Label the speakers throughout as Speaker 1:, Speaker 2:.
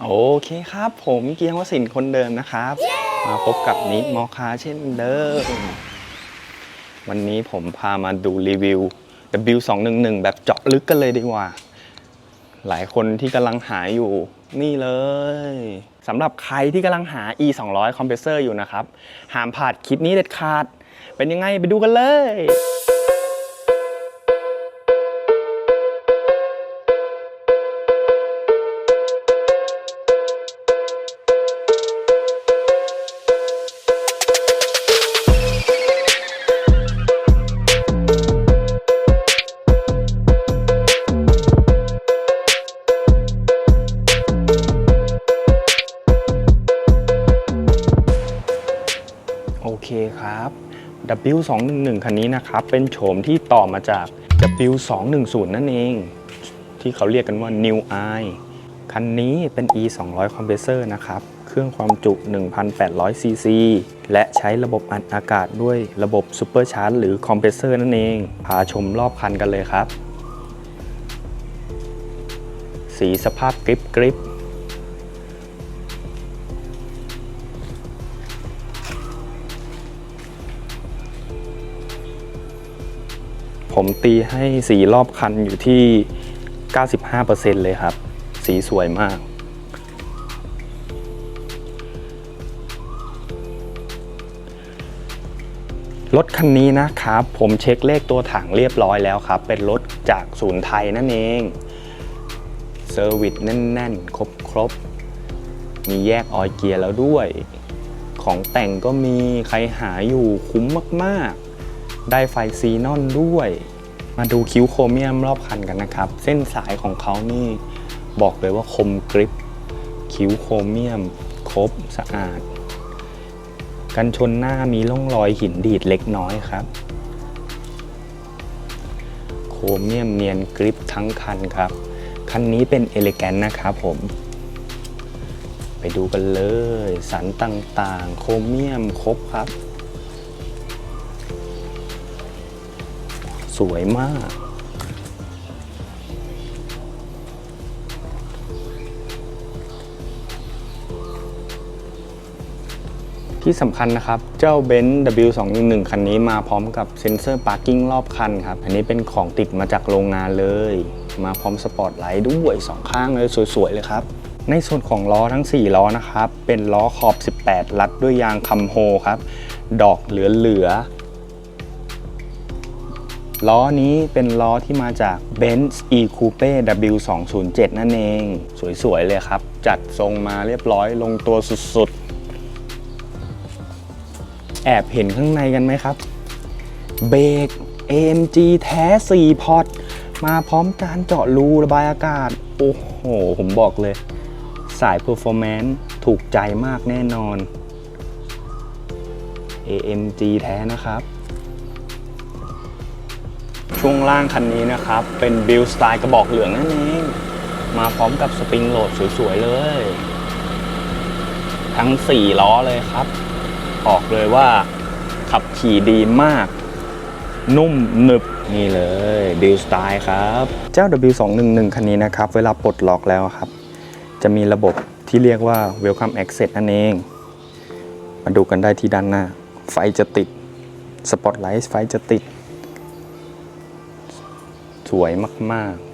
Speaker 1: โอเคครับ ผมเกียงวสินทร์คนเดิมนะครับ มาพบกับนิกมอคาเช่นเดิม วันนี้ผมพามาดูรีวิว W211 แบบเจาะลึกกันเลยดีกว่า หลายคนที่กำลังหาอยู่ นี่เลยสำหรับใครที่กำลังหา e 2 0 0 compressor อยู่นะครับห้ามพลาดคลิปนี้เด็ดขาด เป็นยังไงไปดูกันเลย คครับ W211 คันนี้นะครับ เป็นโฉมที่ต่อมาจาก W210 นั่นเอง ที่เขาเรียกกันว่า New i คันนี้เป็น E 200 Compressor นะครับ เครื่องความจุ 1,800 cc และใช้ระบบอัดอากาศด้วยระบบ Super Charge หรือ Compressor นั่นเอง พาชมรอบคันกันเลยครับ สีสภาพกริบกริบ ผมตีให้สีรอบคันอยู่ที่ 95%เลยครับ สีสวยมาก รถคันนี้นะครับ ผมเช็คเลขตัวถังเรียบร้อยแล้วครับ เป็นรถจากศูนย์ไทยนั่นเองเซอร์วิสแน่น ๆ ครบ ๆ มีแยกออยเกียร์แล้วด้วย ของแต่งก็มีใครหาอยู่คุ้มมาก ๆ ได้ไฟซีนอนด้วย มาดูคิ้วโครเมียมรอบคันกันนะครับ เส้นสายของเขานี่บอกเลยว่าคมกริบคิ้วโครเมียมครบสะอาด กันชนหน้ามีร่องรอยหินดีดเล็กน้อยครับ โครเมียมเนียนกริปทั้งคันครับ คันนี้เป็นเอเลแกนนะครับผม ไปดูกันเลย สันต่างๆ โครเมียมครบครับ วยมาก ที่สำคัญนะครับ เจ้า b e n z W211 คันนี้มาพร้อมกับเซ็นเซอร์พาร์กิ้งรอบคันครับ อันนี้เป็นของติดมาจากโรงงานเลย มาพร้อมสปอตไลท์ด้วยสองข้างเลยสวยๆ เลยครับในส่วนของล้อทั้ง 4 ล้อนะครับ เป็นล้อขอบ 18รัดด้วยยางคัมโฮครับ ดอกเหลือๆ ล้อนี้เป็นล้อที่มาจาก Benz E Coupe W207 นั่นเอง สวย ๆ เลยครับ จัดทรงมาเรียบร้อยลงตัวสุด ๆ แอบเห็นข้างในกันไหมครับ เบรก AMG แท้ 4 พอร์ตมาพร้อมการเจาะรูระบายอากาศ โอ้โห ผมบอกเลย สาย Performance ถูกใจมากแน่นอน AMG แท้นะครับ ช่วงล่างคันนี้นะครับ เป็นบิลสไตล์กระบอกเหลืองนั่นเองมาพร้อมกับสปริงโหลดสวยๆเลย ทั้ง 4 ล้อเลยครับบอกเลยว่าขับขี่ดีมาก นุ่มหนึบนี่เลยบิลสไตล์ครับ เจ้า W211 คันนี้นะครับ เวลาปลดล็อกแล้วครับ จะมีระบบที่เรียกว่า Welcome Access นั่นเอง มาดูกันได้ที่ด้านหน้า ไฟจะติด สปอตไลท์ไฟจะติด วยมาก ๆ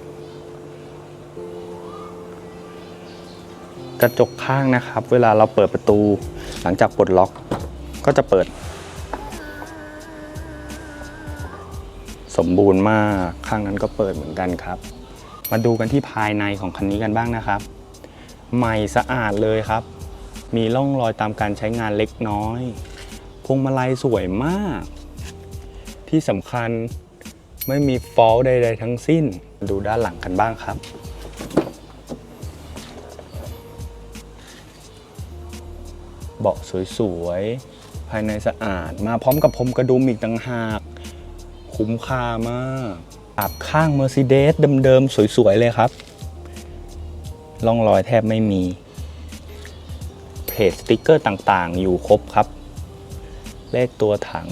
Speaker 1: กระจกข้างนะครับ เวลาเราเปิดประตูหลังจากปลดล็อกก็จะเปิด สมบูรณ์มากข้างนั้นก็เปิดเหมือนกันครับ มาดูกันที่ภายในของคันนี้กันบ้างนะครับ ใหม่สะอาดเลยครับ มีร่องรอยตามการใช้งานเล็กน้อย พวงมาลัยสวยมาก ที่สำคัญ ไม่มีฟอลใดๆทั้งสิ้น ดูด้านหลังกันบ้างครับ เบาะสวยๆ ภายในสะอาด มาพร้อมกับพรมกระดุมอีกต่างหาก คุ้มค่ามากอับข้าง Mercedes เดิมๆ สวยๆ เลยครับร่องรอยแทบไม่มี เพจสติกเกอร์ต่างๆ อยู่ครบครับ เลขตัวถัง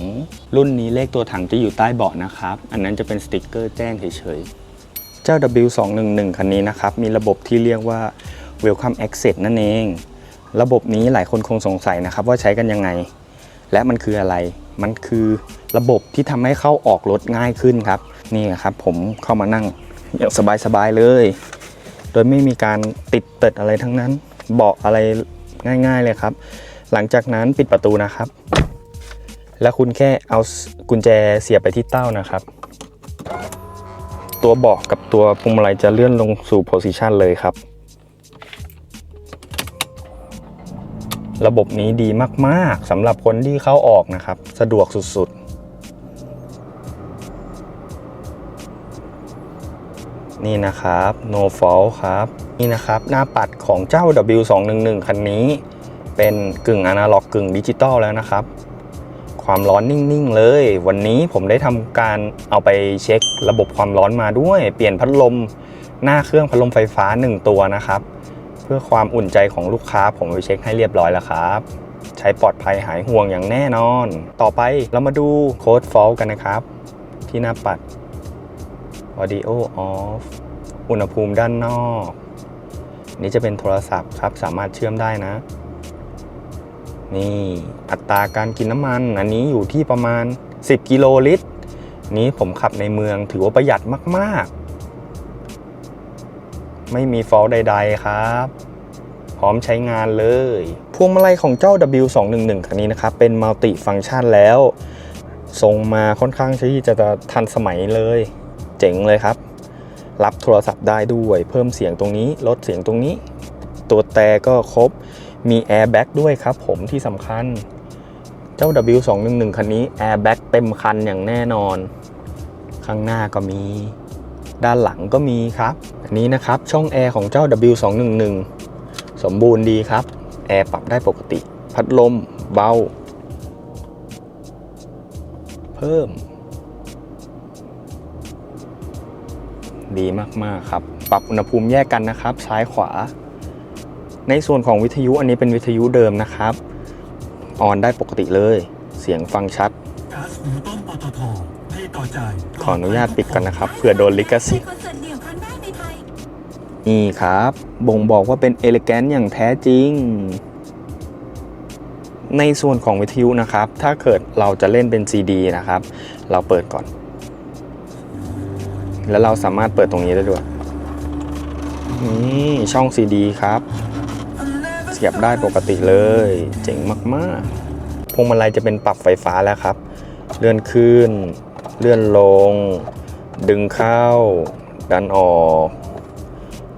Speaker 1: รุ่นนี้เลขตัวถังจะอยู่ใต้เบาะนะครับ อันนั้นจะเป็นสติกเกอร์แจ้งเฉยๆ เจ้า W211 คันนี้นะครับ มีระบบที่เรียกว่า Welcome Access นั่นเอง ระบบนี้หลายคนคงสงสัยนะครับ ว่าใช้กันยังไง และมันคืออะไร มันคือระบบที่ทำให้เข้าออกรถง่ายขึ้นครับ นี่ครับผมเข้ามานั่งอย่างสบายๆเลย โดยไม่มีการติดเติดอะไรทั้งนั้น เบาะอะไรง่าย ๆเลยครับ หลังจากนั้นปิดประตูนะครับ แล้วคุณแค่เอากุญแจเสียบไปที่เต้านะครับ ตัวเบาะกับตัวพวงมาลัยจะเลื่อนลงสู่โพซิชันเลยครับ ระบบนี้ดีมาก ๆสำหรับคนที่เข้าออกนะครับ สะดวกสุด ๆ นี่นะครับ no fault ครับ นี่นะครับ หน้าปัดของเจ้า W211 คันนี้ เป็นกึ่งอนาล็อกกึ่งดิจิตอลแล้วนะครับ ความร้อนนิ่งๆเลย วันนี้ผมได้ทำการเอาไปเช็คระบบความร้อนมาด้วย เปลี่ยนพัดลมหน้าเครื่องพัดลมไฟฟ้า 1 ตัวนะครับ เพื่อความอุ่นใจของลูกค้าผมไปเช็คให้เรียบร้อยแล้วครับ ใช้ปลอดภัยหายห่วงอย่างแน่นอน ต่อไปเรามาดูโค้ดฟอลกันนะครับ ที่หน้าปัด audio off อุณหภูมิด้านนอก นี่จะเป็นโทรศัพท์ครับสามารถเชื่อมได้นะ นี่อัตราการกินน้ำมัน อันนี้อยู่ที่ประมาณ 10 กิโลลิตร นี้ผมขับในเมืองถือว่าประหยัดมาก ๆ ไม่มีฟอลใด ๆ ครับ พร้อมใช้งานเลย พวงมาลัยของเจ้า W211 คันนี้นะครับ เป็นมัลติฟัง c t ชันแล้ว ทรงมาค่อนข้างที่จะทันสมัยเลย เจ๋งเลยครับ รับโทรศัพท์ได้ด้วย เพิ่มเสียงตรงนี้ ลดเสียงตรงนี้ ตัวแต่ก็ครบ มีแอร์แบ็กด้วยครับผมที่สำคัญ เจ้า W211 คันนี้แอร์แบ็กเต็มคันอย่างแน่นอน ข้างหน้าก็มี ด้านหลังก็มีครับ อันนี้นะครับช่องแอร์ของเจ้า W211 สมบูรณ์ดีครับ แอร์ปรับได้ปกติ พัดลมเบา เพิ่ม ดีมาก ๆ ครับ ปรับอุณหภูมิแยกกันนะครับ ซ้ายขวา ในส่วนของวิทยุอันนี้เป็นวิทยุเดิมนะครับ ออนได้ปกติเลย เสียงฟังชัด
Speaker 2: ก๊าซหุงต้มปตทเทต่อใจ
Speaker 1: ขออนุญาตปิดก่อนนะครับเผื่อโดนลิขสิทธิ์
Speaker 3: คอนเสิร์ตเดี่ยวครั้งแรกในไทย
Speaker 1: นี่ครับ บ่งบอกว่าเป็นเอลิแกนอย่างแท้จริง ในส่วนของวิทยุนะครับ ถ้าเกิดเราจะเล่นเป็น CD นะครับ เราเปิดก่อน แล้วเราสามารถเปิดตรงนี้ได้ด้วยนี่ช่อง CD ครับ เสียบได้ปกติเลย เจ๋งมากๆ พวงมาลัยจะเป็นปรับไฟฟ้าแล้วครับ เลื่อนขึ้น เลื่อนลง ดึงเข้า ดันออก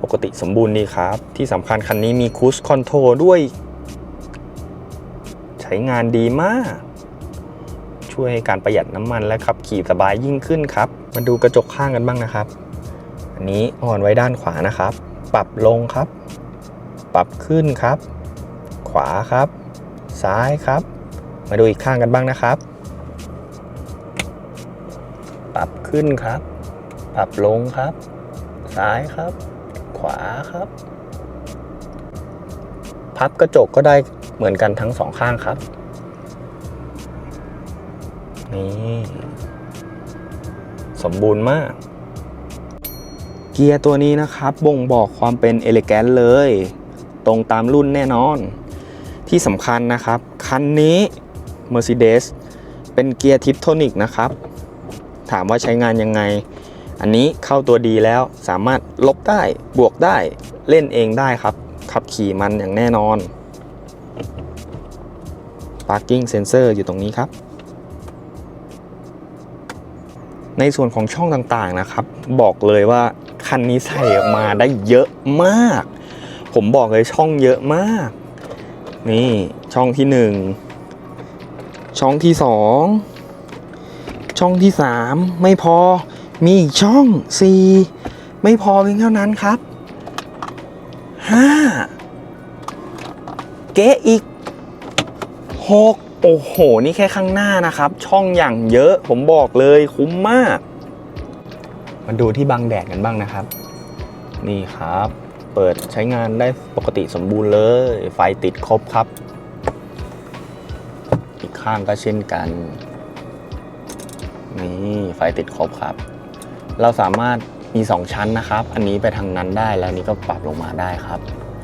Speaker 1: ปกติสมบูรณ์ดีครับ ที่สำคัญคันนี้มีคูสคอนโทรด้วย ใช้งานดีมาก ช่วยให้การประหยัดน้ำมันและขับขี่สบายยิ่งขึ้นครับ มาดูกระจกข้างกันบ้างนะครับ อันนี้อ่อนไว้ด้านขวานะครับ ปรับลงครับ ปรับขึ้นครับ ขวาครับ ซ้ายครับ มาดูอีกข้างกันบ้างนะครับ ปรับขึ้นครับ ปรับลงครับ ซ้ายครับ ขวาครับ พับกระจกก็ได้เหมือนกันทั้งสองข้างครับ นี่ สมบูรณ์มากเกียร์ตัวนี้นะครับบ่งบอกความเป็นเอลิแกนเลย ตรงตามรุ่นแน่นอน ที่สำคัญนะครับ คันนี้ Mercedes เป็นเกียร์ทิปโทนิกนะครับ ถามว่าใช้งานยังไง อันนี้เข้าตัวดีแล้วสามารถลบได้บวกได้เล่นเองได้ครับ ขับขี่มันอย่างแน่นอน Parking Sensor อยู่ตรงนี้ครับในส่วนของช่องต่างๆนะครับ บอกเลยว่าคันนี้ใส่ออกมาได้เยอะมาก ผมบอกเลยช่องเยอะมาก นี่ช่องที่หนึ่งช่องที่สองช่องที่สามไม่พอมีอีกช่องสี่ไม่พอเพียงเท่านั้นครับห้าเก๊อีกหกโอ้โห นี่แค่ข้างหน้านะครับ ช่องอย่างเยอะผมบอกเลยคุ้มมาก มาดูที่บังแดดกันบ้างนะครับ นี่ครับ เปิดใช้งานได้ปกติสมบูรณ์เลย ไฟติดครบครับ อีกข้างก็เช่นกัน นี่ไฟติดครบครับ เราสามารถมี 2 ชั้นนะครับ อันนี้ไปทางนั้นได้แล้วนี้ก็ปรับลงมาได้ครับ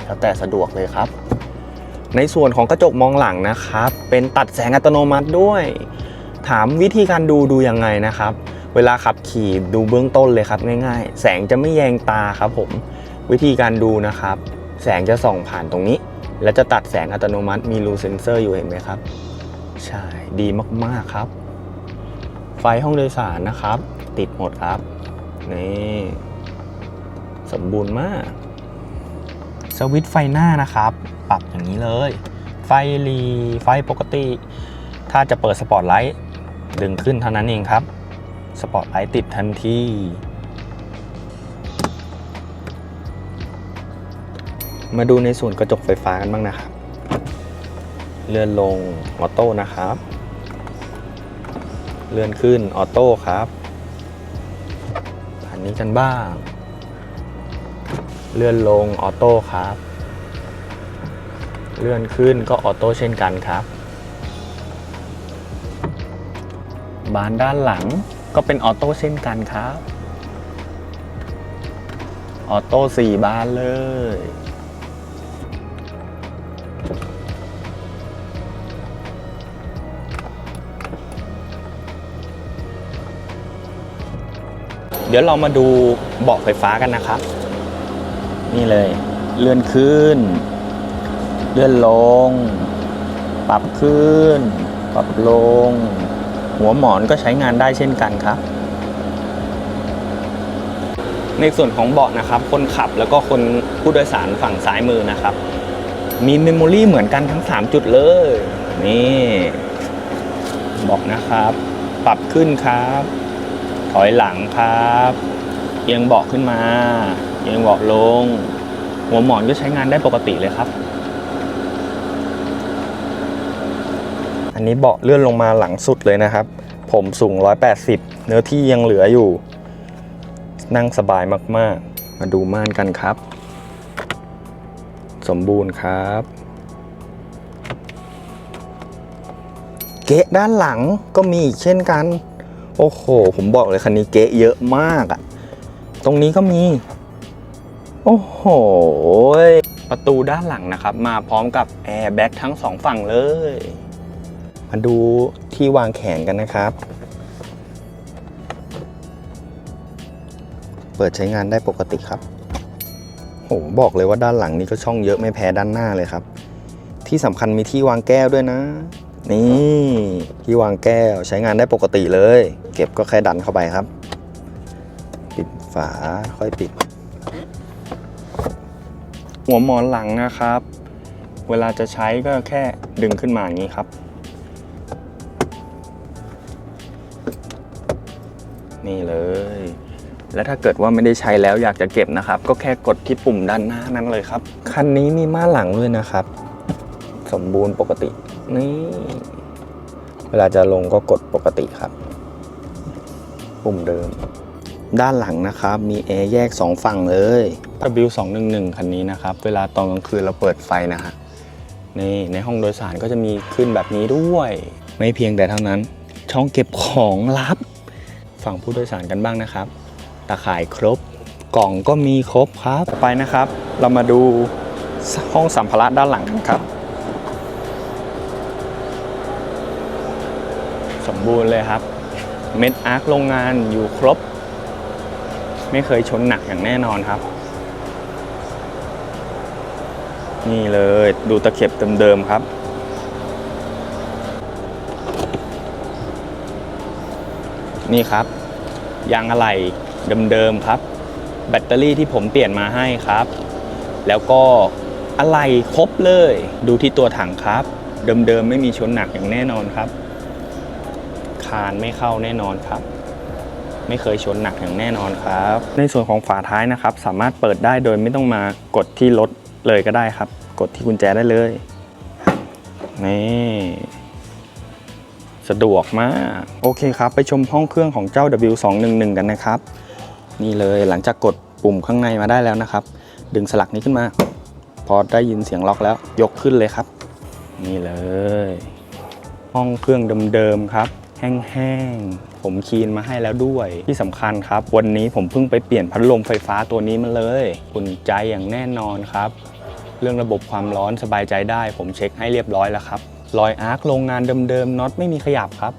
Speaker 1: แล้วแต่สะดวกเลยครับ ในส่วนของกระจกมองหลังนะครับ เป็นตัดแสงอัตโนมัติด้วย ถามวิธีการดูดูยังไงนะครับ เวลาขับขี่ดูเบื้องต้นเลยครับง่ายๆ แสงจะไม่แยงตาครับผม วิธีการดูนะครับ แสงจะส่องผ่านตรงนี้ แล้วจะตัดแสงอัตโนมัติมีรูเซนเซอร์อยู่เห็นไหมครับ ใช่ดีมาก ๆ ครับ ไฟห้องโดยสารนะครับ ติดหมดครับ นี่สมบูรณ์มากสวิตช์ไฟหน้านะครับ ปรับอย่างนี้เลย ไฟรีไฟปกติ ถ้าจะเปิดสปอตไลท์ดึงขึ้นเท่านั้นเองครับ สปอตไลท์ติดทันที มาดูในส่วนกระจกไฟฟ้ากันบ้างนะครับ เลื่อนลงออโต้นะครับ เลื่อนขึ้นออโต้ครับอันนี้กันบ้าง เลื่อนลงออโต้ครับ เลื่อนขึ้นก็ออโต้เช่นกันครับ บานด้านหลังก็เป็นออโต้เช่นกันครับ ออโต้สี่บานเลย เดี๋ยวเรามาดูเบาะไฟฟ้ากันนะครับ นี่เลย เลื่อนขึ้น เลื่อนลง ปรับขึ้น ปรับลง หัวหมอนก็ใช้งานได้เช่นกันครับ ในส่วนของเบาะนะครับ คนขับแล้วก็คนผู้โดยสารฝั่งซ้ายมือนะครับ มีเมมโมรี่เหมือนกันทั้ง 3 จุดเลย นี่ บอกนะครับ ปรับขึ้นครับ อยหลังครับเอียงเบาะขึ้นมาเอียงเบาะลง หัวหมอนก็ใช้งานได้ปกติเลยครับ อันนี้เบาะเลื่อนลงมาหลังสุดเลยนะครับ ผมสูง 180 เนื้อที่ยังเหลืออยู่ นั่งสบายมากๆ มาดูม่านกันครับ สมบูรณ์ครับ เกะด้านหลังก็มีอีกเช่นกัน โอ้โห ผมบอกเลยคันนี้เกะเยอะมากอะตรงนี้ก็มี โอ้โห ประตูด้านหลังนะครับ มาพร้อมกับแอร์แบ็กทั้งสองฝั่งเลย มาดูที่วางแขนกันนะครับ เปิดใช้งานได้ปกติครับโหบอกเลยว่าด้านหลังนี่ก็ช่องเยอะไม่แพ้ด้านหน้าเลยครับ ที่สำคัญมีที่วางแก้วด้วยนะ นี่ที่วางแก้วใช้งานได้ปกติเลย เก็บก็แค่ดันเข้าไปครับ ปิดฝาค่อยปิด หัวหมอนหลังนะครับ เวลาจะใช้ก็แค่ดึงขึ้นมาอย่างนี้ครับ นี่เลย และถ้าเกิดว่าไม่ได้ใช้แล้วอยากจะเก็บนะครับ ก็แค่กดที่ปุ่มด้านหน้านั้นเลยครับ คันนี้มีม่านหลังด้วยนะครับ สมบูรณ์ปกติ นี่ เวลาจะลงก็กดปกติครับ ปุ่มเดิม ด้านหลังนะครับ มีแอร์แยก 2 ฝั่งเลย W211 คันนี้นะครับ เวลาตอนกลางคืนเราเปิดไฟนะฮะนี่ในห้องโดยสารก็จะมีขึ้นแบบนี้ด้วย ไม่เพียงแต่เท่านั้น ช่องเก็บของลับ ฝั่งผู้โดยสารกันบ้างนะครับ ตาข่ายครบ กล่องก็มีครบครับ ต่อไปนะครับ เรามาดูห้องสัมภาระด้านหลังครับ สมบูรณ์เลยครับ เม็ดอาร์คโรงงานอยู่ครบ ไม่เคยชนหนักอย่างแน่นอนครับ นี่เลยดูตะเข็บเดิมๆครับ นี่ครับ ยางอะไหล่เดิมๆครับ แบตเตอรี่ที่ผมเปลี่ยนมาให้ครับ แล้วก็อะไหล่ครบเลย ดูที่ตัวถังครับ เดิมๆไม่มีชนหนักอย่างแน่นอนครับานไม่เข้าแน่นอนครับ ไม่เคยชนหนักอย่างแน่นอนครับ ในส่วนของฝาท้ายนะครับ สามารถเปิดได้โดยไม่ต้องมากดที่รถเลยก็ได้ครับ กดที่กุญแจได้เลยนี่สะดวกมาก โอเคครับ ไปชมห้องเครื่องของเจ้า W211 กันนะครับ นี่เลยหลังจากกดปุ่มข้างในมาได้แล้วนะครับ ดึงสลักนี้ขึ้นมา พอได้ยินเสียงล็อกแล้ว ยกขึ้นเลยครับ นี่เลย ห้องเครื่องเดิมๆครับ แห้งๆ ผมคีนมาให้แล้วด้วย ที่สำคัญครับ วันนี้ผมเพิ่งไปเปลี่ยนพัดลมไฟฟ้าตัวนี้มาเลยอุ่นใจอย่างแน่นอนครับ เรื่องระบบความร้อนสบายใจได้ ผมเช็คให้เรียบร้อยแล้วครับรอยอาร์คโรงงานเดิมๆน็อตไม่มีขยับครับ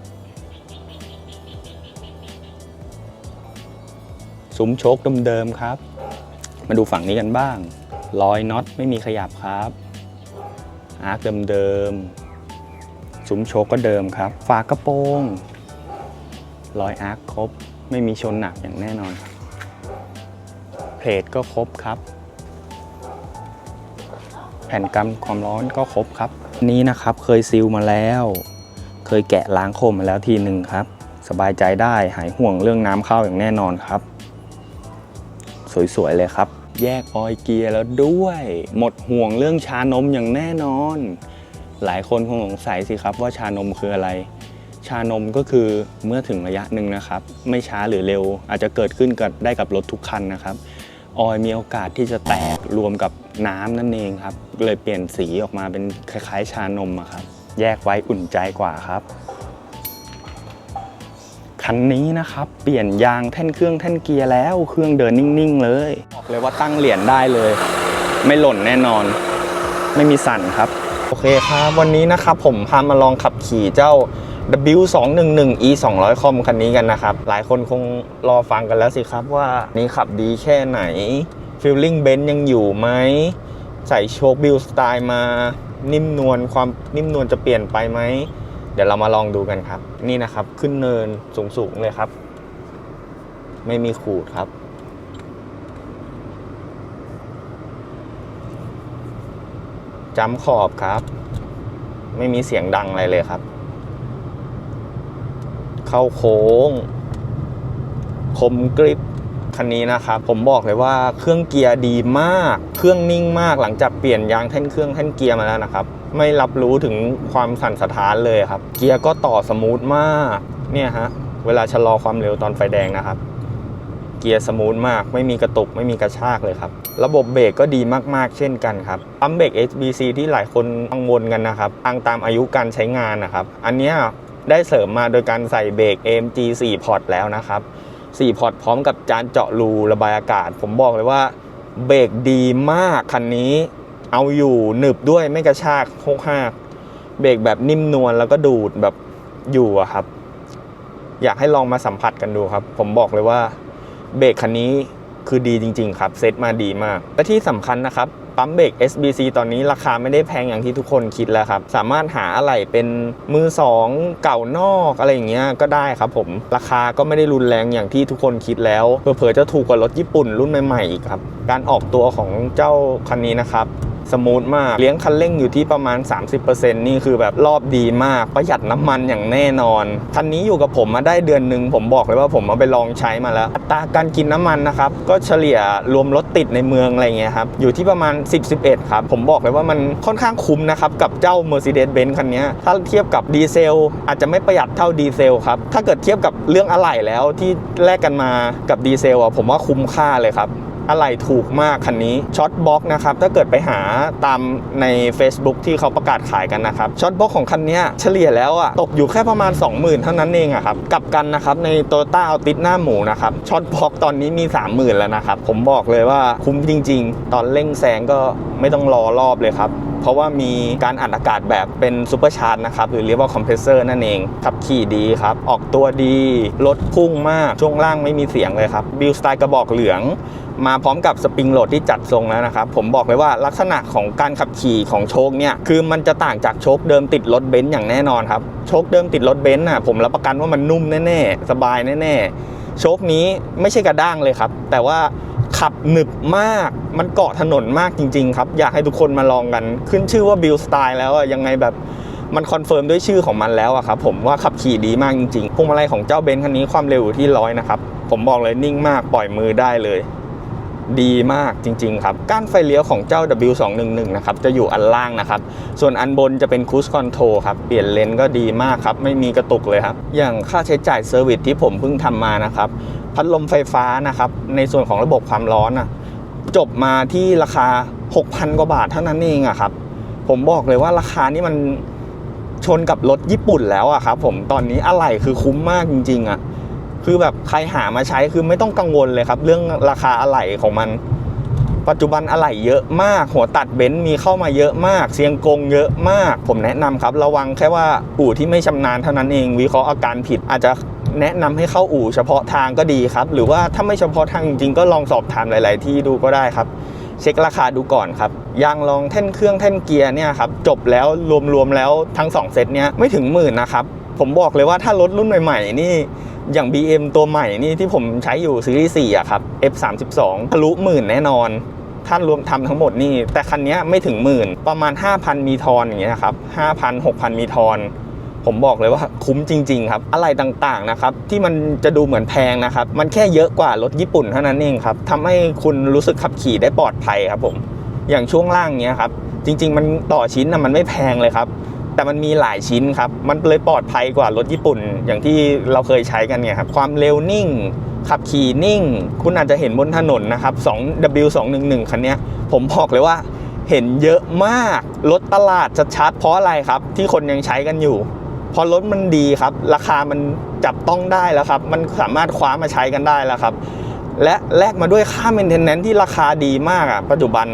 Speaker 1: ซุ้มโชคเดิมๆครับ มาดูฝั่งนี้กันบ้าง รอยน็อตไม่มีขยับครับ อาร์คเดิมๆ ซุ้มโชคก็เดิมครับ ฝากระโปรงรอยอาร์คครบ ไม่มีชนหนักอย่างแน่นอนครับ เพลทก็ครบครับ แผ่นกันความร้อนก็ครบครับ นี้นะครับเคยซีลมาแล้ว เคยแกะล้างโคมมาแล้วทีหนึ่งครับ สบายใจได้หายห่วงเรื่องน้ำเข้าอย่างแน่นอนครับ สวยๆเลยครับ แยกออยเกียร์แล้วด้วย หมดห่วงเรื่องชานมอย่างแน่นอน หลายคนคงสงสัยสิครับว่าชานมคืออะไร ชานมก็คือเมื่อถึงระยะหนึ่งนะครับ ไม่ช้าหรือเร็ว อาจจะเกิดขึ้นกับได้กับรถทุกคันนะครับออยมีโอกาสที่จะแตกรวมกับน้ำนั่นเองครับ เลยเปลี่ยนสีออกมาเป็นคล้ายๆ ชานมครับ แยกไว้อุ่นใจกว่าครับคันนี้นะครับเปลี่ยนยางแท่นเครื่องแท่นเกียร์แล้วเครื่องเดินนิ่งๆเลยบอกเลยว่าตั้งเหรียญได้เลย ไม่หล่นแน่นอน ไม่มีสั่นครับ โอเคครับ วันนี้นะครับผมพามาลองขับขี่เจ้า W211 E 200คอมคันนี้กันนะครับ หลายคนคงรอฟังกันแล้วสิครับว่านี่ขับดีแค่ไหนฟิลลิ่งเบนซ์ยังอยู่ไหม ใส่โชคบิลสไตล์มา นิ่มนวลความนิ่มนวลจะเปลี่ยนไปไหม เดี๋ยวเรามาลองดูกันครับ นี่นะครับขึ้นเนินสูงๆเลยครับ ไม่มีขูดครับ จำขอบครับ ไม่มีเสียงดังอะไรเลยครับ เข้าโค้ง คมกริบคันนี้นะครับผมบอกเลยว่าเครื่องเกียร์ดีมาก เครื่องนิ่งมากหลังจากเปลี่ยนยางแท่นเครื่องแท่นเกียร์มาแล้วนะครับ ไม่รับรู้ถึงความสั่นสะท้านเลยครับ เกียร์ก็ต่อสมูทมากเนี่ยฮะเวลาชะลอความเร็วตอนไฟแดงนะครับ เกียร์สมูทมาก ไม่มีกระตุกไม่มีกระชากเลยครับ ระบบเบรกก็ดีมากๆ เช่นกันครับปั๊มเบรก HBC ที่หลายคนกังวลกันนะครับทางตามอายุการใช้งานนะครับ อันนี้ได้เสริมมาโดยการใส่เบรก AMG 4 พอร์ตแล้วนะครับ 4 พอร์ตพร้อมกับจานเจาะรูระบายอากาศ ผมบอกเลยว่าเบรกดีมากคันนี้ เอาอยู่หนึบด้วยไม่กระชากโคกหากเบรกแบบนิ่มนวลแล้วก็ดูดแบบอยู่อะครับ อยากให้ลองมาสัมผัสกันดูครับ ผมบอกเลยว่า เบรกคันนี้คือดีจริง ๆ ครับ เซ็ตมาดีมาก และที่สำคัญนะครับ ปั๊มเบรก SBC ตอนนี้ราคาไม่ได้แพงอย่างที่ทุกคนคิดแล้วครับ สามารถหาอะไรเป็นมือสองเก่านอกอะไรอย่างเงี้ยก็ได้ครับผม ราคาก็ไม่ได้รุนแรงอย่างที่ทุกคนคิดแล้วเผลอๆจะถูกกว่ารถญี่ปุ่นรุ่นใหม่ๆอีกครับ การออกตัวของเจ้าคันนี้นะครับ สมูทมาก เลี้ยงคันเร่งอยู่ที่ประมาณ 30%นี่คือแบบรอบดีมาก ประหยัดน้ำมันอย่างแน่นอน คันนี้อยู่กับผมมาได้เดือนหนึ่งผมบอกเลยว่าผมเอาไปลองใช้มาแล้ว อัตราการกินน้ำมันนะครับ ก็เฉลี่ยรวมรถติดในเมืองอะไรเงี้ยครับอยู่ที่ประมาณ 10-11 ครับ ผมบอกเลยว่ามันค่อนข้างคุ้มนะครับ กับเจ้า Mercedes-Benz คันนี้ถ้าเทียบกับดีเซลอาจจะไม่ประหยัดเท่าดีเซลครับถ้าเกิดเทียบกับเรื่องอะไหล่แล้วที่แลกกันมากับดีเซลอะผมว่าคุ้มค่าเลยครับ อะไรถูกมากคันนี้ช็อตบ็อกนะครับถ้าเกิดไปหาตามใน Facebook ที่เขาประกาศขายกันนะครับช็อตบ็อกของคันนี้เฉลี่ยแล้วอะตกอยู่แค่ประมาณ 20,000 เท่านั้นเองอะครับกลับกันนะครับในโตต้าเอาติดหน้าหมูนะครับช็อตบ็อกตอนนี้มี 30,000 แล้วนะครับผมบอกเลยว่าคุ้มจริง ๆ ตอนเร่งแซงก็ไม่ต้องรอรอบเลยครับเพราะว่ามีการอัดอากาศแบบเป็นซูเปอร์ชาร์จนะครับหรือเรียกว่าคอมเพรสเซอร์นั่นเองขับขี่ดีครับ ออกตัวดีรถพุ่งมาก ช่วงล่างไม่มีเสียงเลยครับบิลสไตล์กระบอกเหลือง มาพร้อมกับสปริงโหลดที่จัดทรงแล้วนะครับ ผมบอกเลยว่าลักษณะของการขับขี่ของโชคเนี่ย คือมันจะต่างจากโชคเดิมติดรถเบนซ์อย่างแน่นอนครับโชคเดิมติดรถเบนซ์น่ะผมรับประกันว่ามันนุ่มแน่ๆสบายแน่ๆโชคนี้ไม่ใช่กระด้างเลยครับ แต่ว่า ขับหนึบมาก มันเกาะถนนมากจริง ๆ ครับ อยากให้ทุกคนมาลองกัน ขึ้นชื่อว่าบิลสไตล์แล้วอะยังไงแบบมันคอนเฟิร์มด้วยชื่อของมันแล้วอะครับผมว่าขับขี่ดีมากจริงๆพวงมาลัยของเจ้าเบนซ์คันนี้ความเร็วอยู่ที่ร้อยนะครับ ผมบอกเลยนิ่งมากปล่อยมือได้เลย ดีมากจริง ๆ ครับ ก้านไฟเลี้ยวของเจ้า W211 นะครับ จะอยู่อันล่างนะครับ ส่วนอันบนจะเป็นคูสคอนโทรครับ เปลี่ยนเลนก็ดีมากครับ ไม่มีกระตุกเลยครับ อย่างค่าใช้จ่ายเซอร์วิสที่ผมเพิ่งทำมานะครับ พัดลมไฟฟ้านะครับ ในส่วนของระบบความร้อนอะจบมาที่ราคา 6,000 กว่าบาทเท่านั้นเองอะครับ ผมบอกเลยว่าราคานี่มันชนกับรถญี่ปุ่นแล้วอะครับผมตอนนี้อะไรคือคุ้มมากจริงๆอะคือแบบใครหามาใช้คือไม่ต้องกังวลเลยครับ เรื่องราคาอะไหล่ของมัน ปัจจุบันอะไหล่เยอะมาก หัวตัดเบนซ์มีเข้ามาเยอะมาก เสียงกงเยอะมาก ผมแนะนำครับ ระวังแค่ว่าอู่ที่ไม่ชำนาญเท่านั้นเอง วิเคราะห์อาการผิดอาจจะ แนะนำให้เข้าอู่เฉพาะทางก็ดีครับ หรือว่าถ้าไม่เฉพาะทางจริงๆก็ลองสอบถามหลาย ๆ ที่ดูก็ได้ครับ เช็คราคาดูก่อนครับยางรองแท่นเครื่องแท่นเกียร์เนี่ยครับจบแล้วรวมๆแล้วทั้ง 2 เซตเนี้ยไม่ถึงหมื่นนะครับผมบอกเลยว่าถ้ารถรุ่นใหม่ ๆ นี่อย่าง BM ตัวใหม่นี่ที่ผมใช้อยู่ซีรีส์4อะครับ F32 ทะลุหมื่นแน่นอนถ้านรวมทำทั้งหมดนี่แต่คันนี้ไม่ถึงหมื่นประมาณ 5,000 มีทอนอย่างเงี้ยครับ5,000 6,000 มีทอน ผมบอกเลยว่าคุ้มจริง ๆ ครับ อะไรต่างๆนะครับที่มันจะดูเหมือนแพงนะครับ มันแค่เยอะกว่ารถญี่ปุ่นเท่านั้นเองครับทำให้คุณรู้สึกขับขี่ได้ปลอดภัยครับผมอย่างช่วงล่างเนี้ยครับ จริง ๆ มันต่อชิ้นนะมันไม่แพงเลยครับแต่มันมีหลายชิ้นครับ มันเลยปลอดภัยกว่ารถญี่ปุ่น อย่างที่เราเคยใช้กันเนี่ยครับ ความเร็วนิ่ง ขับขี่นิ่ง คุณอาจจะเห็นบนถนนนะครับ 2W211 คันเนี้ยผมบอกเลยว่าเห็นเยอะมาก รถตลาดชัดๆเพราะอะไรครับ ที่คนยังใช้กันอยู่ พราะรถมันดีครับ ราคามันจับต้องได้แล้วครับ มันสามารถคว้ามาใช้กันได้แล้วครับ และแลกมาด้วยค่า maintenance ที่ราคาดีมากอะ ปัจจุบัน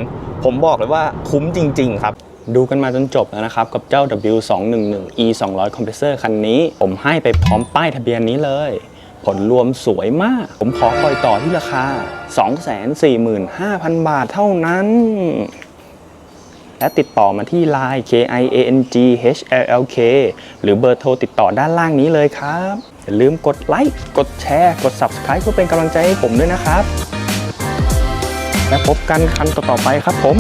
Speaker 1: ผมบอกเลยว่าคุ้มจริง ๆ ครับดูกันมาจนจบแล้วนะครับ กับเจ้า W211 E 200 Compressor คันนี้ ผมให้ไปพร้อมป้ายทะเบียนนี้เลย ผลรวมสวยมาก ผมขอปล่อยต่อที่ราคา 245,000 บาทเท่านั้น และติดต่อมาที่ Line K I A N G H L L K หรือเบอร์โทรติดต่อด้านล่างนี้เลยครับ อย่าลืมกดไลค์กดแชร์ กด Subscribe เพื่อเป็นกำลังใจให้ผมด้วยนะครับ และพบกันครั้งต่อๆไปครับผม